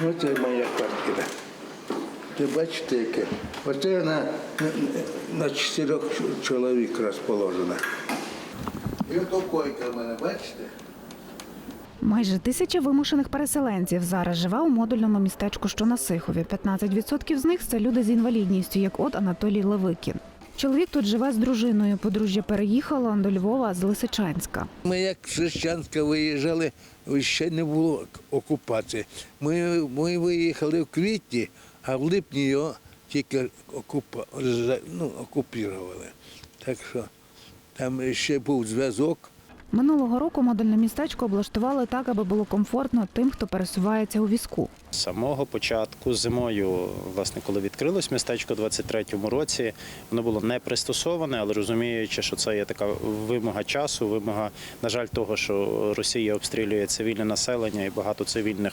Оце моя квартира. Ви бачите, яке? Оце вона на, чотирьох чоловік розположена. І ото койка в мене, бачите? Майже тисяча вимушених переселенців зараз живе у модульному містечку, що на Сихові. 15% з них це люди з інвалідністю, як от Анатолій Левикін. Чоловік тут живе з дружиною. Подружжя переїхало до Львова з Лисичанська. Ми як з Лисичанська виїжджали, ще не було окупації. Ми, ми виїхали в квітні, а в липні його тільки окупа, ну, окупували. Так що там ще був зв'язок. Минулого року модульне містечко облаштували так, аби було комфортно тим, хто пересувається у візку. З самого початку зимою, власне, коли відкрилось містечко у 23-му році, воно було не пристосоване, але розуміючи, що це є така вимога часу, вимога, на жаль, того, що Росія обстрілює цивільне населення і багато цивільних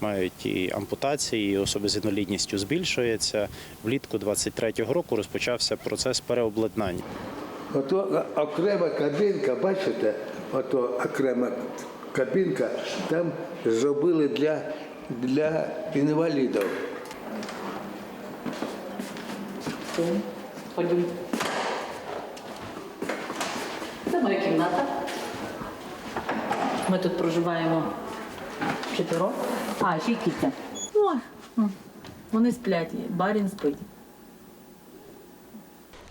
мають і ампутації, і особи з інвалідністю збільшується. Влітку 23-го року розпочався процес переобладнання. Ото окрема кабінка, бачите, ото окрема кабінка, там зробили для, для інвалідів. Ходім. Це моя кімната. Ми тут проживаємо чотиро. А, ще й кітя. Вони сплять, барін спить.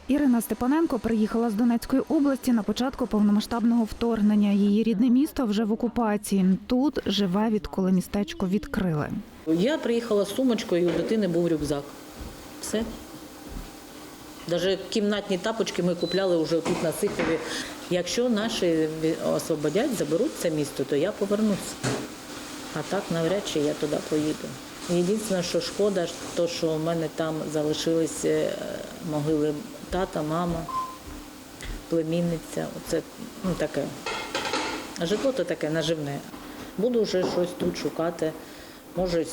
Ірина Степаненко приїхала з Донецької області на початку повномасштабного вторгнення. Її рідне місто вже в окупації. Тут живе, відколи містечко відкрили. Я приїхала з сумочкою, і у дитини був рюкзак. Все. Навіть кімнатні тапочки ми купляли вже тут на Сихові. Якщо наші освободять, заберуть це місто, то я повернуся. А так навряд чи я туди поїду. Єдине, що шкода, то що в мене там залишились е, могили тата, мама, племінниця. Оце ну, таке. А житло то таке наживне. Буду вже щось тут шукати. Може,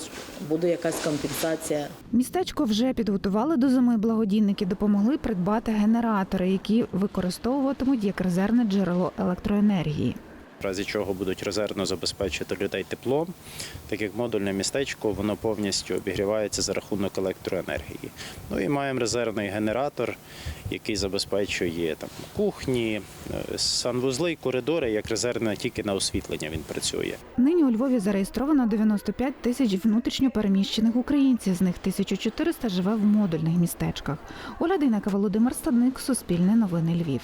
буде якась компенсація. Містечко вже підготували до зими. Благодійники допомогли придбати генератори, які використовуватимуть як резервне джерело електроенергії. В разі чого будуть резервно забезпечити людей теплом, так як модульне містечко воно повністю обігрівається за рахунок електроенергії. Ну і маємо резервний генератор, який забезпечує там кухні, е, санвузли і коридори, як резервне тільки на освітлення він працює. Нині у Львові зареєстровано 95 тисяч внутрішньо переміщених українців. З них 1400 живе в модульних містечках. Оля Дейнека, Володимир Стадник, Суспільне новини Львів.